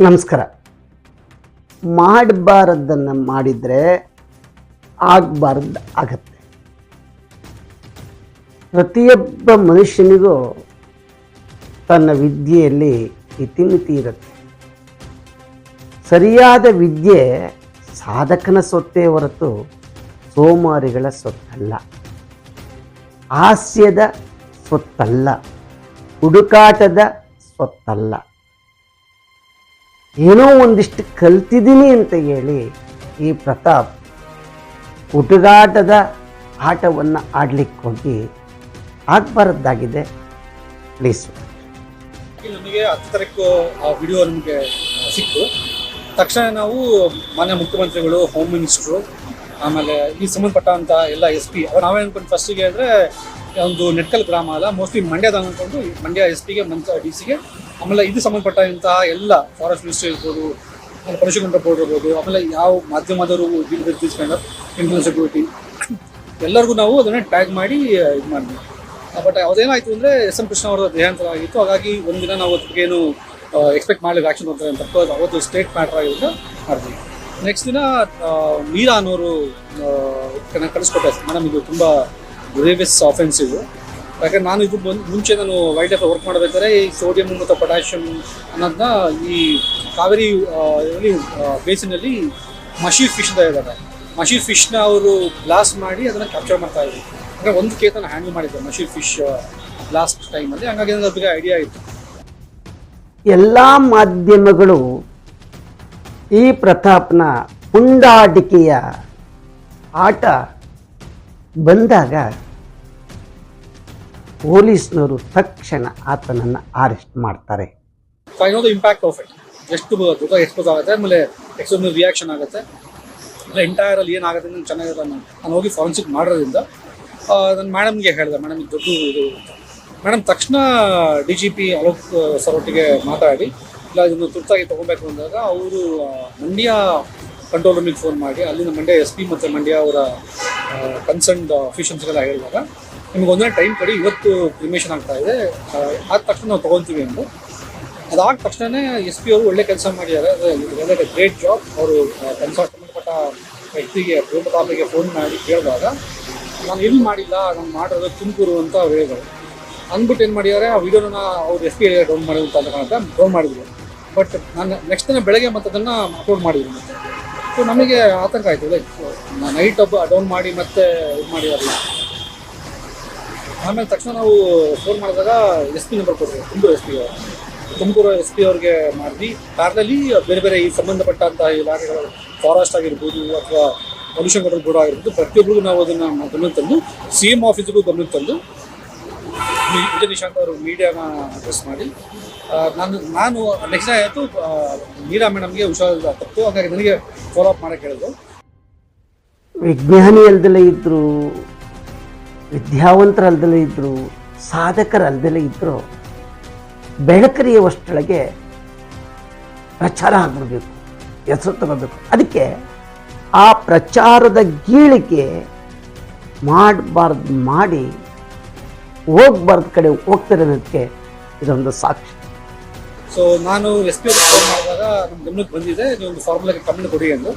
ನಮಸ್ಕಾರ. ಮಾಡಬಾರದ್ದನ್ನು ಮಾಡಿದರೆ ಆಗಬಾರ್ದು ಆಗತ್ತೆ. ಪ್ರತಿಯೊಬ್ಬ ಮನುಷ್ಯನಿಗೂ ತನ್ನ ವಿದ್ಯೆಯಲ್ಲಿ ಇತಿಮಿತಿ ಇರುತ್ತೆ. ಸರಿಯಾದ ವಿದ್ಯೆ ಸಾಧಕನ ಸೊತ್ತೇ ಹೊರತು ಸೋಮಾರಿಗಳ ಸೊತ್ತಲ್ಲ. ಹಾಸ್ಯದ ಸೊತ್ತಲ್ಲ. ಹುಡುಕಾಟದ ಸೊತ್ತಲ್ಲ ಏನೋ ಒಂದಿಷ್ಟು ಕಲ್ತಿದ್ದೀನಿ ಅಂತ ಹೇಳಿ ಈ ಪ್ರತಾಪ್ ಹುಡುಗಾಟದ ಆಟವನ್ನು ಆಡ್ಲಿಕ್ಕೆ ಹೋಗಿ ಆಗಬಾರದ್ದಾಗಿದೆ ಪ್ಲೀಸ್ ನಮಗೆ ಹತ್ತು ತಾರೀಕು ಆ ವಿಡಿಯೋ ನಮಗೆ ಸಿಕ್ತು. ತಕ್ಷಣ ನಾವು ಮಾನ್ಯ ಮುಖ್ಯಮಂತ್ರಿಗಳು ಹೋಮ್ ಮಿನಿಸ್ಟ್ರು ಆಮೇಲೆ ಈ ಸಂಬಂಧಪಟ್ಟಂತ ಎಲ್ಲ ಎಸ್ ಪಿ ಅವ್ರು ನಾವೇ ಅನ್ಕೊಂಡು ಫಸ್ಟಿಗೆ ಅಂದರೆ ಒಂದು ನೆಟ್ಕಲ್ ಗ್ರಾಮ ಅಲ್ಲ ಮೋಸ್ಟ್ಲಿ ಮಂಡ್ಯದ ಅಂದ್ಕೊಂಡು ಮಂಡ್ಯ ಎಸ್ ಪಿಗೆ ಮಂತ್ರ ಡಿ ಸಿಗೆ ಆಮೇಲೆ ಇದು ಸಂಬಂಧಪಟ್ಟಂತಹ ಎಲ್ಲ ಫಾರೆಸ್ಟ್ ಮಿನಿಸ್ಟ್ರಿ ಇರ್ಬೋದು, ಆಮೇಲೆ ಪರಶುಕಂಠ ಬೋರ್ಡ್ ಇರ್ಬೋದು, ಆಮೇಲೆ ಯಾವ ಮಾಧ್ಯಮದವರು ಇಂಟರ್ನಲ್ ಸೆಕ್ಯೂರಿಟಿ ಎಲ್ಲರಿಗೂ ನಾವು ಅದನ್ನ ಟ್ಯಾಗ್ ಮಾಡಿ, ಇದು ಮಾಡಿದ್ವಿ ಬಟ್ ಅದೇನಾಯ್ತು ಅಂದ್ರೆ ಎಸ್ ಎಂ ಕೃಷ್ಣ ಅವರ ದೇಹಾಂತರ ಆಗಿತ್ತು. ಹಾಗಾಗಿ ಒಂದಿನ ನಾವು ಅದಕ್ಕೆ ಏನು ಎಕ್ಸ್ಪೆಕ್ಟ್ ಮಾಡಲಿಕ್ಕೆ ಆಕ್ಷನ್ ಬರ್ತಾರೆ ಅಂತ ಅವತ್ತು ಸ್ಟೇಟ್ ಮ್ಯಾಟರ್ ಆಗಿರೋದು ಮಾಡಿದ್ವಿ ನೆಕ್ಸ್ಟ್ ದಿನ ಮೀರಾ ಅನ್ನೋರು ಕಳಿಸ್ಕೊಟ್ಟೆ ಮೇಡಮ್, ಇದು ತುಂಬ ಗ್ರೇವಿಯಸ್ ಆಫೆನ್ಸಿವ್ ಯಾಕಂದ್ರೆ ನಾನು ಇದು ಬಂದು ಮುಂಚೆ ನಾನು ವೈಲ್ಡ್ ಲೈಫ್ ವರ್ಕ್ ಮಾಡಬೇಕಾದ್ರೆ ಈ ಸೋಡಿಯಂ ಮತ್ತು ಪೊಟ್ಯಾಷಿಯಂ ಅನ್ನೋದನ್ನ ಈ ಕಾವೇರಿ ಬೇಸಿನಲ್ಲಿ ಮಸಿ ಫಿಶ್ ಅಂತ ಇದ್ದಾರೆ ಮಶೀರ್ ಫಿಶ್ನ ಅವರು ಬ್ಲಾಸ್ಟ್ ಮಾಡಿ ಅದನ್ನು ಕ್ಯಾಪ್ಚರ್ ಮಾಡ್ತಾ ಇದ್ರು. ಅಂದರೆ ಒಂದು ಕೇತನ ಹ್ಯಾಂಡಲ್ ಮಾಡಿದ್ದೆ ಮಸಿ ಫಿಶ್ ಬ್ಲಾಸ್ಟ್ ಟೈಮಲ್ಲಿ ಹಂಗಾಗಿ ನನಗೆ ಐಡಿಯಾ ಇತ್ತು ಎಲ್ಲ ಮಾಧ್ಯಮಗಳು ಈ ಪ್ರತಾಪ್ನ ಪುಂಡಾಟಿಕೆಯ ಆಟ ಬಂದಾಗ ಪೊಲೀಸ್ನವರು ತಕ್ಷಣ ಆತನನ್ನು ಅರೆಸ್ಟ್ ಮಾಡ್ತಾರೆ. So I impact of it ಎಷ್ಟು ದುಃಖ ಎಕ್ಸ್ಪೋಸ್ ಆಗುತ್ತೆ ಆಮೇಲೆ ಎಕ್ಸ್ಪೋಸ್ ರಿಯಾಕ್ಷನ್ ಆಗುತ್ತೆ. ಆಮೇಲೆ ಎಂಟೈರ್ ಅಲ್ಲಿ ಏನಾಗುತ್ತೆ ಅಂತ ಚೆನ್ನಾಗಿರೋ ನಾನು ನಾನು ಹೋಗಿ ಫಾರೆನ್ಸಿಕ್ ಮಾಡೋದ್ರಿಂದ ನನ್ನ ಮೇಡಮ್ಗೆ ಹೇಳಿದೆ. ಮೇಡಮ್ ಇದು ದೊಡ್ಡ ಇದು. ಮೇಡಮ್ ತಕ್ಷಣ D G P Alok sir ಒಟ್ಟಿಗೆ ಮಾತಾಡಿ, ಇಲ್ಲ, ಇದನ್ನು ತುರ್ತಾಗಿ ತೊಗೊಬೇಕು ಅಂದಾಗ ಅವರು ಮಂಡ್ಯ ಕಂಟ್ರೋಲ್ ರೂಮಿಗೆ ಫೋನ್ ಮಾಡಿ ಅಲ್ಲಿಂದ ಮಂಡ್ಯ ಎಸ್ ಪಿ ಮತ್ತು ಮಂಡ್ಯ ಅವರ ಕನ್ಸರ್ನ್ಡ್ ಎಲ್ಲ ಹೇಳಿದಾಗ, ನಿಮ್ಗೆ ಒಂದೇ ಟೈಮ್ ಕಡಿ ಇವತ್ತು ಕ್ರಿಮೇಷನ್ ಆಗ್ತಾ ಇದೆ. ಆದ ತಕ್ಷಣ ನಾವು ತೊಗೊತೀವಿ ಅಂದರು. ಅದಾದ ತಕ್ಷಣವೇ ಎಸ್ ಪಿ ಅವರು ಒಳ್ಳೆ ಕೆಲಸ ಮಾಡಿದ್ದಾರೆ. ಅದೇ ಗ್ರೇಟ್ ಜಾಬ್ ಅವರು ಕನ್ಸರ್ಟ್ ಸಂಬಂಧಪಟ್ಟ ವ್ಯಕ್ತಿಗೆ ಪ್ರತಾಪಿಗೆ ಫೋನ್ ಮಾಡಿ ಕೇಳಿದಾಗ, ನಾನು ಎಲ್ಲಿ ಮಾಡಿಲ್ಲ, ನಾನು ಮಾಡಿರೋದು ತುಮಕೂರು ಅಂತ ಹೇಳಿದರು. ಅಂದ್ಬಿಟ್ಟು ಏನು ಮಾಡಿದ್ದಾರೆ, ಆ ವಿಡಿಯೋನ ಅವ್ರು ಎಸ್ ಪಿ ಡೌನ್ ಮಾಡಿದ್ರು ಅಂತ ಡೌನ್ ಮಾಡಿದ್ರು. ಬಟ್ ನಾನು ನೆಕ್ಸ್ಟ್ ದಿನ ಬೆಳಗ್ಗೆ ಮತ್ತು ಅದನ್ನು ಅಪ್ಲೋಡ್ ಮಾಡಿದ್ರು ಮತ್ತೆ. ಸೊ ನಮಗೆ ಆತಂಕ ಆಯಿತು ಲೈಕ್ ನೈಟ್ ಒಬ್ಬ ಡೌನ್ ಮಾಡಿ ಮತ್ತೆ ಇದು ಮಾಡಿದಾರಲ್ಲ ಆಮೇಲೆ ತಕ್ಷಣ ನಾವು ಫೋನ್ ಮಾಡಿದಾಗ ಎಸ್ ಪಿ ನಂಬರ್ ಕೊಟ್ಟರು ತುಮಕೂರು ಎಸ್ ಪಿ ಅವರು. ತುಮಕೂರು ಎಸ್ ಪಿ ಅವ್ರಿಗೆ ಮಾಡಿದ್ವಿ. ಕಾರ್ನಲ್ಲಿ ಬೇರೆ ಬೇರೆ ಈ ಸಂಬಂಧಪಟ್ಟಂತಹ ಇಲಾಖೆಗಳು ಫಾರೆಸ್ಟ್ ಆಗಿರ್ಬೋದು ಅಥವಾ ಕಂಟ್ರೋಲ್ ಬೋರ್ಡ್ ಆಗಿರ್ಬೋದು ಪ್ರತಿಯೊಬ್ಬರಿಗೂ ನಾವು ಅದನ್ನು ಗಮನ ತಂದು ಸಿ ಎಂ ಆಫೀಸ್ಗೂ ಗಮನ ತಂದು ವಿಜಯ ನಿಶಾಂತ್ ಅವರು ಮೀಡಿಯಾನ ಅಡ್ರೆಸ್ ಮಾಡಿ. ನಾನು ನಾನು ನೆಕ್ಸ್ಟ್ ಆಯಿತು ಮೀರಾ ಮೇಡಮ್ಗೆ ಹುಷಾರಿಲ್ಲ ತಪ್ಪು, ಹಾಗಾಗಿ ನನಗೆ ಫಾಲೋ ಅಪ್ ಮಾಡೋಕ್ಕೆ ಹೇಳಿದ್ರು. ವಿಜ್ಞಾನಿ ಅಲ್ದಲೇ ಇದ್ದರು ವಿದ್ಯಾವಂತರಲ್ದಲೇ ಇದ್ದರು ಸಾಧಕರಲ್ದಲೇ ಇದ್ದರು ಬೆಳಕರಿಯುವಷ್ಟೊಳಗೆ ಪ್ರಚಾರ ಆಗ್ಬಿಡ್ಬೇಕು ಹೆಸರು ತಗೋಬೇಕು. ಅದಕ್ಕೆ ಆ ಪ್ರಚಾರದ ಗೀಳಿಗೆ ಮಾಡಬಾರ್ದು, ಮಾಡಿ ಹೋಗ್ಬಾರ್ದು ಕಡೆ ಹೋಗ್ತಿರೋದಕ್ಕೆ ಇದೊಂದು ಸಾಕ್ಷಿ. ಸೊ ನಾನು ಎಸ್ ಪಿ ಫೋನ್ ಮಾಡಿದಾಗ ನಮ್ಮ ಗಮನಕ್ಕೆ ಬಂದಿದೆ, ನೀವು ಒಂದು ಫಾರ್ಮುಲಾಗೆ ಕಂಪ್ಲೇಂಟ್ ಕೊಡಿ ಎಂದು.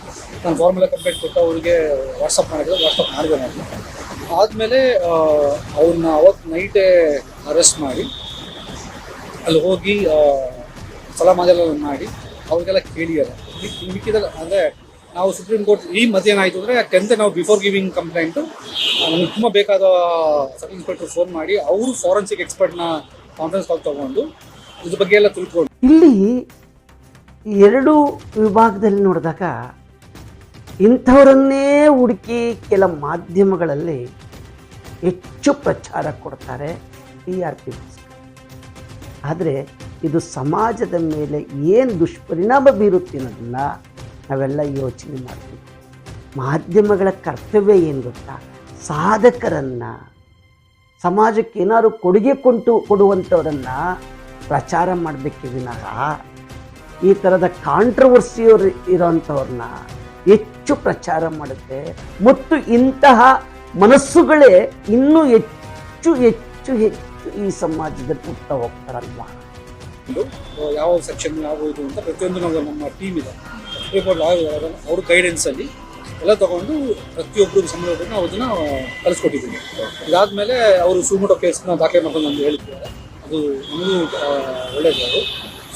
ನಾನು ಫಾರ್ಮುಲಾ ಕಂಪ್ಲೇಂಟ್ ಕೊಟ್ಟು ಅವರಿಗೆ ವಾಟ್ಸಪ್ ಮಾಡಿದ್ರು ವಾಟ್ಸಪ್ ಮಾಡಿದೆ ನಾನು. ಆದಮೇಲೆ ಅವ್ರನ್ನ ಅವತ್ತು ನೈಟೇ ಅರೆಸ್ಟ್ ಮಾಡಿ, ಅಲ್ಲಿ ಹೋಗಿ ಸಲಮಾದೆಲ್ಲ ಮಾಡಿ, ಅವ್ರಿಗೆಲ್ಲ ಕೇಳಿಯಲ್ಲ ಮಿಕ್ಕಿದ ಅಂದರೆ ನಾವು ಸುಪ್ರೀಂ ಕೋರ್ಟ್ ಈ ಮಧ್ಯ ಏನಾಯಿತು ಅಂದರೆ ಟೆಂತ್ ನಾವು ಬಿಫೋರ್ ಗಿವಿಂಗ್ ಕಂಪ್ಲೇಂಟು ನಮಗೆ ತುಂಬ ಬೇಕಾದ ಸಬ್ ಇನ್ಸ್ಪೆಕ್ಟರ್ ಫೋನ್ ಮಾಡಿ ಅವರು ಫಾರೆನ್ಸಿಕ್ ಎಕ್ಸ್ಪರ್ಟ್ನ ಕಾನ್ಫರೆನ್ಸ್ ಕಾಲ್ ತಗೊಂಡು ಇದ್ರ ಬಗ್ಗೆ ಎಲ್ಲ ತಿಳ್ಕೊಂಡು. ಇಲ್ಲಿ ಎರಡು ವಿಭಾಗದಲ್ಲಿ ನೋಡಿದಾಗ ಇಂಥವರನ್ನೇ ಹುಡುಕಿ ಕೆಲ ಮಾಧ್ಯಮಗಳಲ್ಲಿ ಹೆಚ್ಚು ಪ್ರಚಾರ ಕೊಡ್ತಾರೆ ಟಿ ಆರ್ ಪಿ ಆದರೆ ಇದು ಸಮಾಜದ ಮೇಲೆ ಏನು ದುಷ್ಪರಿಣಾಮ ಬೀರುತ್ತೆ ಅನ್ನೋದನ್ನು ನಾವೆಲ್ಲ ಯೋಚನೆ ಮಾಡ್ತೀವಿ. ಮಾಧ್ಯಮಗಳ ಕರ್ತವ್ಯ ಏನು ಗೊತ್ತಾ? ಸಾಧಕರನ್ನು, ಸಮಾಜಕ್ಕೆ ಏನಾದ್ರು ಕೊಡುಗೆ ಕೊಟ್ಟು ಕೊಡುವಂಥವರನ್ನು ಪ್ರಚಾರ ಮಾಡಬೇಕೆ ವಿನಃ ಈ ಥರದ ಕಾಂಟ್ರವರ್ಸಿಯವರು ಇರೋಂಥವ್ರನ್ನ ಹೆಚ್ಚು ಪ್ರಚಾರ ಮಾಡುತ್ತೆ. ಮತ್ತು ಇಂತಹ ಮನಸ್ಸುಗಳೇ ಇನ್ನೂ ಹೆಚ್ಚು ಹೆಚ್ಚು ಹೆಚ್ಚು ಈ ಸಮಾಜದಲ್ಲಿ ಹುಟ್ತಾ ಹೋಗ್ತಾರಲ್ವಾ? ಯಾವ ಸೆಕ್ಷನ್ ಯಾವ ಇದು ಅಂತ ಪ್ರತಿಯೊಂದು ನಮ್ಮ ಟೀಮ್ ಇದೆ. ರಿಪೋರ್ಟ್ ಅವ್ರ ಗೈಡೆನ್ಸ್ ಅಲ್ಲಿ ಎಲ್ಲ ತಗೊಂಡು ಪ್ರತಿಯೊಬ್ಬರು ಸಂಬಂಧಪಟ್ಟು ನಾವು ಅದನ್ನ ಕಲಿಸ್ಕೊಟ್ಟಿದ್ದೀವಿ ಇದಾದ್ಮೇಲೆ ಅವರು ಸುಮೋಟೋ ಕೇಸ್ನ ದಾಖಲೆ ಮಾಡ್ಕೊಂಡು ನಮ್ಗೆ ಹೇಳ್ತಿದ್ದಾರೆ ಅದು ಇನ್ನೂ ಒಳ್ಳೆಯದು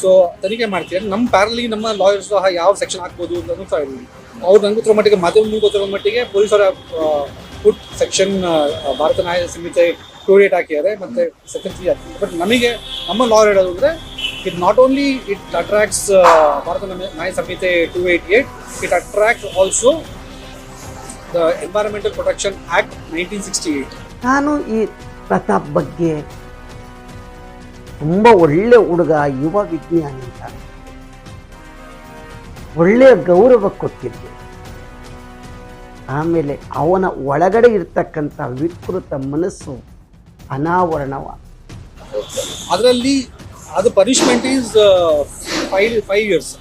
ಸೊ ತನಿಖೆ ಮಾಡ್ತೀವಿ. ನಮ್ಮ ಪ್ಯಾರಲಿಗೆ ನಮ್ಮ ಲಾಯರ್ಸ್ ಸಹ ಯಾವ ಸೆಕ್ಷನ್ ಹಾಕ್ಬೋದು ಅಂತ ಸಹ ಇದ್ದೀವಿ ಅವ್ರು ನಂಗೆ ಗೊತ್ತಿರೋ ಮಟ್ಟಿಗೆ ಮಾಧ್ಯಮ ಗೊತ್ತಿರೋ ಮಟ್ಟಿಗೆ ಪೊಲೀಸರ ಫುಟ್ ಸೆಕ್ಷನ್ ಭಾರತ ನ್ಯಾಯ ಸಂಹಿತೆ ಟೂ ಡೇಟ್ ಹಾಕಿದ್ದಾರೆ. ಮತ್ತೆ ಸೆಕ್ಷನ್ ತ್ರೀ ಹಾಕಿದ್ದಾರೆ ಬಟ್ ನಮಗೆ, ನಮ್ಮ ಲಾಯರ್ ಹೇಳೋದು ಅಂದರೆ it not only it attracts uh, Bharatana at it attract also the environmental protection act nineteen sixty eight ನಾನು ಈ ಪ್ರತಾಪ್ ಬಗ್ಗೆ ತುಂಬ ಒಳ್ಳೆ ಹುಡುಗ ಯುವ ವಿಜ್ಞಾನಿ ಅಂತ. ಒಳ್ಳೆಯ ಗೌರವ ಕೊಟ್ಟಿದ್ದೆ. ಆಮೇಲೆ ಅವನ ಒಳಗಡೆ ಇರ್ತಕ್ಕಂಥ ವಿಕೃತ ಮನಸ್ಸು ಅನಾವರಣವ. ಅದರಲ್ಲಿ ಅದು punishment is five five years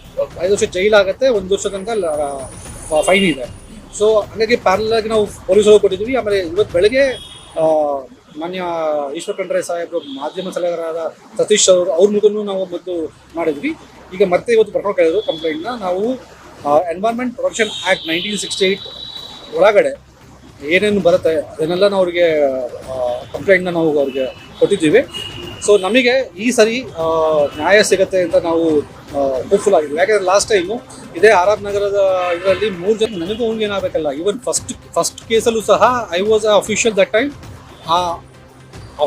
ಐದು ವರ್ಷ ಆಗುತ್ತೆ, ಒಂದು ವರ್ಷ ತನಕ ಫೈನ್ ಇದೆ. ಸೊ ಹಂಗಾಗಿ ಪ್ಯಾರಲ್ ಆಗಿ ನಾವು ಪೊಲೀಸರು ಕೊಟ್ಟಿದ್ವಿ. ಆಮೇಲೆ ಇವತ್ತು ಬೆಳಗ್ಗೆ ಮಾನ್ಯ ಈಶ್ವರ ಖಂಡ್ರೆ ಸಾಹೇಬರು ಮಾಧ್ಯಮ ಸಲಹೆಗಾರರಾದ ಸತೀಶ್ ಅವರು, ಅವ್ರ ಮೂಲಕನೂ ನಾವು ಮತ್ತು ಮಾಡಿದ್ವಿ. ಈಗ ಮತ್ತೆ ಇವತ್ತು ಪ್ರಕರಣ ಕೇಳಿದ್ರು ಕಂಪ್ಲೇಂಟ್ನ ನಾವು environment protection act nineteen sixty eight ಒಳಗಡೆ ಏನೇನು ಬರುತ್ತೆ, ಅದನ್ನೆಲ್ಲ ನಾವು ಅವ್ರಿಗೆ ಕಂಪ್ಲೇಂಟ್ನ ನಾವು ಅವ್ರಿಗೆ ಕೊಟ್ಟಿದ್ದೀವಿ. ಸೊ ನಮಗೆ ಈ ಸರಿ ನ್ಯಾಯ ಸಿಗತ್ತೆ ಅಂತ ನಾವು ಹೋಪ್ಫುಲ್ ಆಗಿದ್ದೀವಿ. ಯಾಕಂದ್ರೆ ಲಾಸ್ಟ್ ಟೈಮು ಇದೇ ಆರ್ ನಗರದ ಇದರಲ್ಲಿ ಮೂರು ಜನ, ನನಗೂ ಅವ್ನಿಗೆ ಏನಾಗಬೇಕಲ್ಲ ಇವನ್ ಫಸ್ಟ್ ಫಸ್ಟ್ ಕೇಸಲ್ಲೂ ಸಹ I was a official that time ಆ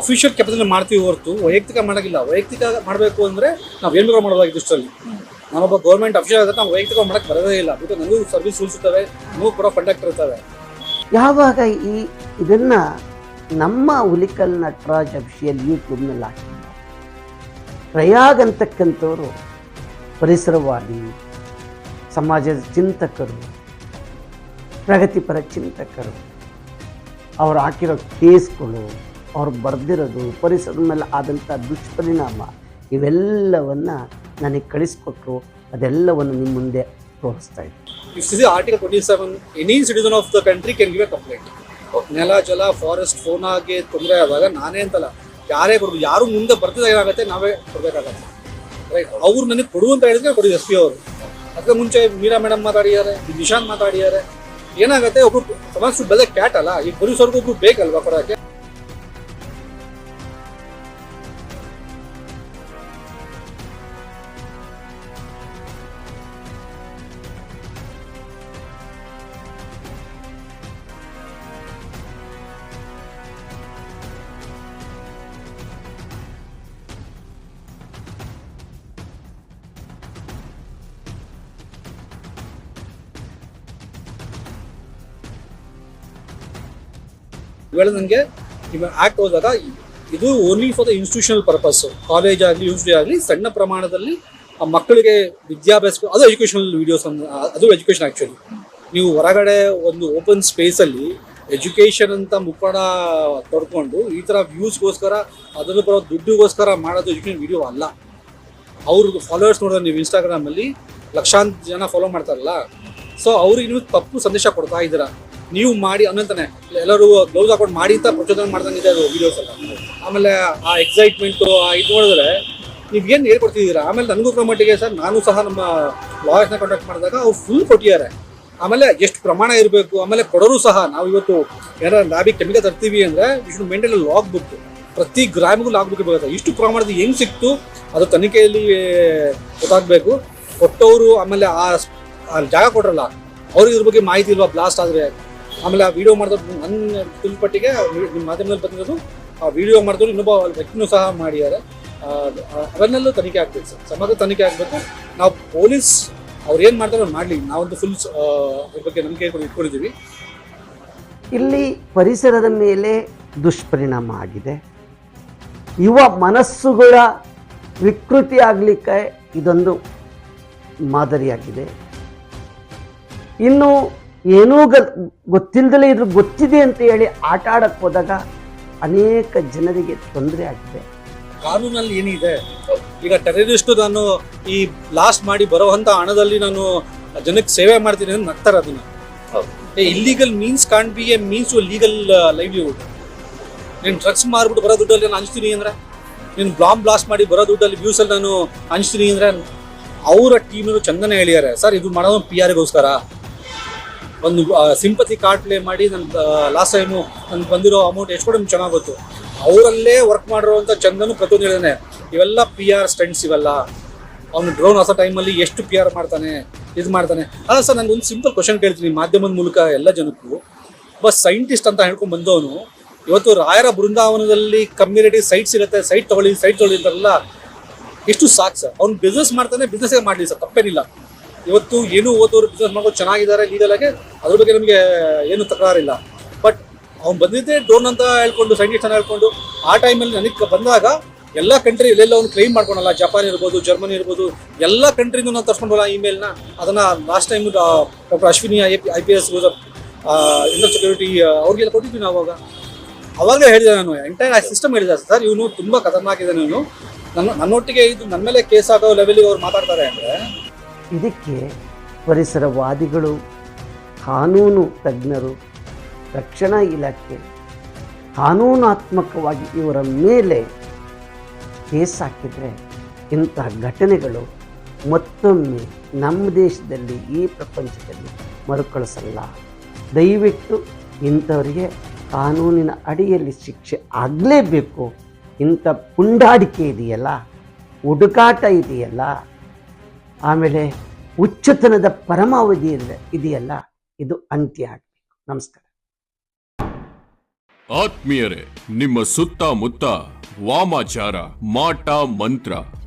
ಅಫಿಷಿಯಲ್ ಕೆಪಾಸಿಟಿ ಮಾಡ್ತೀವಿ ಹೊರತು, ವೈಯಕ್ತಿಕ ಮಾಡೋಕ್ಕಿಲ್ಲ ವೈಯಕ್ತಿಕ ಮಾಡಬೇಕು ಅಂದರೆ ನಾವು ಏನು ಬೇಕಾದ್ರೂ ಮಾಡ್ಬೋದಾಗಿತ್ತು ಇಷ್ಟರಲ್ಲಿ ನಾನೊಬ್ಬ ಗೌರ್ಮೆಂಟ್ ಅಫಿಷಿಯಲ್ ಆದರೆ ನಾವು ವೈಯಕ್ತಿಕ ಮಾಡಕ್ಕೆ ಬರೋದೇ ಇಲ್ಲ. ಬಿಟ್ಟು ನನಗೂ ಸರ್ವಿಸ್ ಉಳಿಸುತ್ತವೆ, ನಮಗೂ ಕೂಡ ಕಂಡಕ್ಟ್ ಇರ್ತವೆ. ಯಾವಾಗ ಈ ಇದನ್ನು ನಮ್ಮ ಹುಲಿಕಲ್ ನಟರಾಜ್ ಅಫಿಷಿಯಲ್ ಯೂಟ್ಯೂಬ್ನಲ್ಲಿ ಹಾಕಿದ್ದ ಪ್ರಯಾಗ್ ಅಂತಕ್ಕಂಥವರು ಪರಿಸರವಾದಿ ಸಮಾಜದ ಚಿಂತಕರು ಪ್ರಗತಿಪರ ಚಿಂತಕರು ಅವ್ರು ಹಾಕಿರೋ ಕೇಸ್ಗಳು ಅವ್ರು ಬರೆದಿರೋದು ಪರಿಸರದ ಮೇಲೆ ಆದಂಥ ದುಷ್ಪರಿಣಾಮ ಇವೆಲ್ಲವನ್ನು ನನಗೆ ಕಳಿಸ್ಕೊಟ್ರು ಅದೆಲ್ಲವನ್ನು ನಿಮ್ಮ ಮುಂದೆ ತೋರಿಸ್ತಾ ಇದ್ದೆ If this is Article 27, any citizen of the country can give a complaint. ನೆಲ ಜಲ ಫಾರೆಸ್ಟ್ ಫೋನಾಗೆ ತೊಂದರೆ ಆದಾಗ ನಾನೇ ಅಂತಲ್ಲ. ಯಾರೇ ಕೊಡ್ಬೇಕು ಯಾರು ಮುಂದೆ ಬರ್ತಿದಾಗ ಏನಾಗುತ್ತೆ, ನಾವೇ ಕೊಡ್ಬೇಕಾಗತ್ತೆ. ರೈಟ್ ಅವ್ರು ನನಗೆ ಕೊಡು ಅಂತ ಹೇಳಿದ್ರೆ ಕೊಡಿ ಎಸ್ ಪಿ ಅವರು. ಅದಕ್ಕೆ ಮುಂಚೆ ಮೀರಾ ಮೇಡಮ್ ಮಾತಾಡಿದ್ದಾರೆ, ನಿಶಾಂತ್ ಮಾತಾಡಿದ್ದಾರೆ. ಏನಾಗುತ್ತೆ, ಒಬ್ರು ಸಮಾಜ ಬೆಲೆ ಕ್ಯಾಟ್ ಅಲ್ಲ, ಈ ಪೊಲೀಸವ್ರಿಗೂ ಒಬ್ರು ಬೇಕಲ್ವಾ ಕೊಡೋಕ್ಕೆ? ಇವೆಲ್ಲ ನನಗೆ ಆಕ್ಟ್ ಹೋದಾಗ ಇದು only for the institutional purpose college ಆಗಲಿ ಯೂನಿವರ್ಸಿಟಿ ಆಗಲಿ, ಸಣ್ಣ ಪ್ರಮಾಣದಲ್ಲಿ ಆ ಮಕ್ಕಳಿಗೆ ವಿದ್ಯಾಭ್ಯಾಸ ಅದು ಎಜುಕೇಷನಲ್ ವಿಡಿಯೋಸ್ ಅದು ಎಜುಕೇಷನ್ ಆ್ಯಕ್ಚುಲಿ ನೀವು ಹೊರಗಡೆ ಒಂದು ಓಪನ್ ಸ್ಪೇಸಲ್ಲಿ ಎಜುಕೇಷನ್ ಅಂತ ಮುಖಾಡ ತೊಡ್ಕೊಂಡು ಈ ಥರ ವ್ಯೂಸ್ಗೋಸ್ಕರ ಅದನ್ನು ಬರೋ ದುಡ್ಡಿಗೋಸ್ಕರ ಮಾಡೋದು ಎಜುಕೇಷನ್ ವೀಡಿಯೋ ಅಲ್ಲ. ಅವ್ರದ್ದು ಫಾಲೋವರ್ಸ್ ನೋಡಿದ್ರೆ ನೀವು ಇನ್ಸ್ಟಾಗ್ರಾಮಲ್ಲಿ ಲಕ್ಷಾಂತರ ಜನ ಫಾಲೋ ಮಾಡ್ತಾರಲ್ಲ. ಸೊ ಅವ್ರಿಗೆ ನೀವು ತಪ್ಪು ಸಂದೇಶ ಕೊಡ್ತಾ ಇದ್ದೀರಾ. ನೀವು ಮಾಡಿ ಅನ್ನಂತಾನೆ. ಎಲ್ಲರೂ ಗ್ಲೌಸ್ ಹಾಕೊಂಡು ಮಾಡಿ ಅಂತ ಪ್ರಚೋದನೆ ಮಾಡ್ದಂಗಿದೆ ಅದು ವಿಡಿಯೋಸ್ ಎಲ್ಲ. ಆಮೇಲೆ ಆ ಎಕ್ಸೈಟ್ಮೆಂಟು ಆ ಇದು ನೋಡಿದ್ರೆ ನೀವು ಏನು ಹೇಳ್ಕೊಡ್ತಿದ್ದೀರಾ? ಆಮೇಲೆ ನನಗೂ ಮಟ್ಟಿಗೆ ಸರ್, ನಾನು ಸಹ ನಮ್ಮ ಲಾಯರ್ಸ್ನ ಕಾಂಟ್ಯಾಕ್ಟ್ ಮಾಡಿದಾಗ ಅವ್ರು ಫುಲ್ ಕೊಟ್ಟಿದ್ದಾರೆ. ಆಮೇಲೆ ಎಷ್ಟು ಪ್ರಮಾಣ ಇರಬೇಕು, ಆಮೇಲೆ ಕೊಡೋರು ಸಹ ನಾವು ಇವತ್ತು ಏನಾರ ಲ್ಯಾಬಿಗೆ ಕೆಮಿಕಲ್ ತರ್ತೀವಿ ಅಂದರೆ ಇಷ್ಟು ಮೆಂಟಲ್ ಲಾಗ್ ಬುಕ್ ಪ್ರತಿ ಗ್ರಾಮಿಗೂ ಲಾಗ್ ಬುಕ್ ಬರುತ್ತೆ ಇಷ್ಟು ಪ್ರಮಾಣದ ಹೆಂಗೆ ಸಿಕ್ತು ಅದು ತನಿಖೆಯಲ್ಲಿ ಗೊತ್ತಾಗಬೇಕು. ಕೊಟ್ಟವರು ಆಮೇಲೆ ಆ ಜಾಗ ಕೊಟ್ರಲ್ಲ, ಅವ್ರಿಗೆ ಇದ್ರ ಬಗ್ಗೆ ಮಾಹಿತಿ ಇಲ್ವಾ? ಬ್ಲಾಸ್ಟ್ ಆದರೆ. ಆಮೇಲೆ ಆ ವಿಡಿಯೋ ಮಾಡಿದ್ರು ನನ್ನ ತಿಳ್ಪಟ್ಟಿಗೆ ನಿಮ್ಮ ಮಾಧ್ಯಮದಲ್ಲಿ ಬಂದಿರೋದು, ಆ ವಿಡಿಯೋ ಮಾಡಿದ್ರು ಇನ್ನೊಬ್ಬ ವ್ಯಕ್ತಿನೂ ಸಹ ಮಾಡಿದ್ದಾರೆ. ಅವನ್ನೆಲ್ಲೂ ತನಿಖೆ ಆಗ್ಬೇಕು ಸರ್. ಸಮಗ್ರ ತನಿಖೆ ಆಗಬೇಕು. ನಾವು ಪೊಲೀಸ್ ಅವ್ರು ಏನು ಮಾಡ್ತಾರೋ ಮಾಡಲಿ. ನಾವೊಂದು ಫುಲ್ ಅದ್ರ ಬಗ್ಗೆ ನಂಬಿಕೆ ಇಟ್ಕೊಂಡು- ಇಟ್ಕೊಂಡಿದ್ದೀವಿ. ಇಲ್ಲಿ ಪರಿಸರದ ಮೇಲೆ ದುಷ್ಪರಿಣಾಮ ಆಗಿದೆ. ಯುವ ಮನಸ್ಸುಗಳ ವಿಕೃತಿ ಆಗಲಿಕ್ಕೆ ಇದೊಂದು ಮಾದರಿಯಾಗಿದೆ. ಇನ್ನು ಏನೂ ಗ ಗೊತ್ತಿಲ್ಲದಲೇ ಇದ್ರ ಗೊತ್ತಿದೆ ಅಂತ ಹೇಳಿ ಆಟ ಆಡಕ್ಕೆ ಹೋದಾಗ ಅನೇಕ ಜನರಿಗೆ ತೊಂದರೆ ಆಗಿದೆ. ಕಾನೂನಲ್ಲಿ ಏನಿದೆ? ಈಗ ಟೆರರಿಸ್ಟ್ ನಾನು ಈ ಬ್ಲಾಸ್ಟ್ ಮಾಡಿ ಬರುವಂತ ಹಣದಲ್ಲಿ ನಾನು ಜನಕ್ಕೆ ಸೇವೆ ಮಾಡ್ತೀನಿ ಅಂತ ನಗ್ತಾರೆ ಅದನ್ನ. Illegal means can be a means to legal livelihood ನೀನು ಡ್ರಗ್ಸ್ ಮಾರ್ಬಿಟ್ಟು ಬರೋ ದುಡ್ಡಲ್ಲಿ ನಾನು ಹಂಚ್ತೀನಿ ಅಂದ್ರೆ? ನೀನು ಬ್ಲಾಮ್ ಬ್ಲಾಸ್ಟ್ ಮಾಡಿ ಬರೋ ದುಡ್ಡಲ್ಲಿ ವ್ಯೂಸಲ್ಲಿ ನಾನು ಹಂಚ್ತೀನಿ ಅಂದ್ರೆ? ಅವರ ಟೀಮ್ ಚಂದನೆ ಹೇಳಿದ್ದಾರೆ ಸರ್ ಇದು ಮಾಡೋದು ಪಿ ಆರ್ಗೋಸ್ಕರ ಒಂದು ಸಿಂಪತಿ ಕಾರ್ಡ್ ಪ್ಲೇ ಮಾಡಿ ನನ್ನ ಲಾಸ್ಟ್ ಟೈಮು ನನ್ಗೆ ಬಂದಿರೋ ಅಮೌಂಟ್ ಎಷ್ಟು ಕೂಡ ನಿಮ್ಗೆ ಚೆನ್ನಾಗಿ ಗೊತ್ತು. ಅವರಲ್ಲೇ ವರ್ಕ್ ಮಾಡಿರೋವಂಥ ಚಂದನು ಪ್ರತಿಯೊಂದು ಹೇಳಿದಾನೆ. ಇವೆಲ್ಲ ಪಿ ಆರ್ ಸ್ಟೆಂಟ್ಸ್ ಇವೆಲ್ಲ. ಅವನು ಡ್ರೋನ್ ಹೊಸ ಟೈಮಲ್ಲಿ ಎಷ್ಟು ಪಿ ಆರ್ ಮಾಡ್ತಾನೆ, ಇದು ಮಾಡ್ತಾನೆ. ಅಲ್ಲ ಸರ್ ನನಗೆ ಒಂದು ಸಿಂಪಲ್ ಕ್ವಶನ್ ಕೇಳ್ತೀನಿ ಮಾಧ್ಯಮದ ಮೂಲಕ ಎಲ್ಲ ಜನಕ್ಕೂ. ಬಸ್ ಸೈಂಟಿಸ್ಟ್ ಅಂತ ಹೇಳ್ಕೊಂಡು ಬಂದವನು, ಇವತ್ತು ರಾಯರ ಬೃಂದಾವನದಲ್ಲಿ ಕಮ್ಯುನಿಟಿ ಸೈಟ್ಸ್ ಇರುತ್ತೆ ಸೈಟ್ ತೊಗೊಳ್ಳಿ ಸೈಟ್ ತೊಗೊಳ್ಳಿ ಅಂತಾರಲ್ಲ ಎಷ್ಟು ಸಾಕು ಸರ್. ಅವ್ನು ಬಿಸ್ನೆಸ್ ಮಾಡ್ತಾನೆ ಬಿಸ್ನೆಸ್ಸೇ ಮಾಡಲಿ ಸರ್, ತಪ್ಪೇನಿಲ್ಲ. ಇವತ್ತು ಏನು ಓದೋರು ಬಿಸ್ನೆಸ್ ಮಾಡೋದು ಚೆನ್ನಾಗಿದ್ದಾರೆ ಲೀಗಲಾಗೆ ಅದ್ರ ಬಗ್ಗೆ ನಮಗೆ ಏನು ತಕರಾರಿಲ್ಲ. ಬಟ್ ಅವ್ನು ಬಂದಿದ್ದೆ ಡ್ರೋನ್ ಅಂತ ಹೇಳ್ಕೊಂಡು ಸೈಂಟಿಸ್ಟ್ ಅಂತ ಹೇಳ್ಕೊಂಡು, ಆ ಟೈಮಲ್ಲಿ ನನಗೆ ಬಂದಾಗ ಎಲ್ಲ ಕಂಟ್ರಿ ಎಲ್ಲೆಲ್ಲ ಅವ್ನು ಕ್ಲೈಮ್ ಮಾಡ್ಕೊಳಲ್ಲ ಜಪಾನ್ ಇರ್ಬೋದು ಜರ್ಮನಿ ಇರ್ಬೋದು, ಎಲ್ಲ ಕಂಟ್ರಿನೂ ನಾನು ತರ್ಸ್ಕೊಂಡಲ್ಲ ಇಮೇಲ್ನ ಅದನ್ನು last time doctor Ashwini I P I P S ಇಂಡರ್ security ಅವ್ರಿಗೆಲ್ಲ ಕೊಟ್ಟಿದ್ವಿ ನಾವು ಅವಾಗ. ಅವಾಗಲೇ ಹೇಳಿದೆ ನಾನು ಎಂಟೈರ್ ಸಿಸ್ಟಮ್ ಹೇಳಿದೆ. ಸರ್ ಇವನು ತುಂಬ ಖತರ್ನಾಕ್ ಇದ್ದಾನೆ ಇವನು. ನನ್ನ, ನನ್ನೊಟ್ಟಿಗೆ ಇದು ನನ್ನ ಮೇಲೆ ಕೇಸ್ ಆಗೋ ಲೆವೆಲಿಗೆ ಅವ್ರು ಮಾತಾಡ್ತಾರೆ ಅಂದರೆ ಇದಕ್ಕೆ ಪರಿಸರವಾದಿಗಳು, ಕಾನೂನು ತಜ್ಞರು, ರಕ್ಷಣಾ ಇಲಾಖೆ ಕಾನೂನಾತ್ಮಕವಾಗಿ ಇವರ ಮೇಲೆ ಕೇಸ್ ಹಾಕಿದರೆ ಇಂತಹ ಘಟನೆಗಳು ಮತ್ತೊಮ್ಮೆ ನಮ್ಮ ದೇಶದಲ್ಲಿ ಈ ಪ್ರಪಂಚದಲ್ಲಿ ಮರುಕಳಿಸಲ್ಲ. ದಯವಿಟ್ಟು ಇಂಥವರಿಗೆ ಕಾನೂನಿನ ಅಡಿಯಲ್ಲಿ ಶಿಕ್ಷೆ ಆಗಲೇಬೇಕು. ಇಂಥ ಪುಂಡಾಡಿಕೆ ಇದೆಯಲ್ಲ, ಹುಡುಕಾಟ ಇದೆಯಲ್ಲ ಆಮೇಲೆ ಉಚ್ಚತನದ ಪರಮಾವಧಿ ಇದೆ ಇದೆಯಲ್ಲ? ಇದು ಅಂತ್ಯ ಆಗಬೇಕು. ನಮಸ್ಕಾರ. ಆತ್ಮೀಯರೇ, ನಿಮ್ಮ ಸುತ್ತಮುತ್ತ ವಾಮಾಚಾರ, ಮಾಟ, ಮಂತ್ರ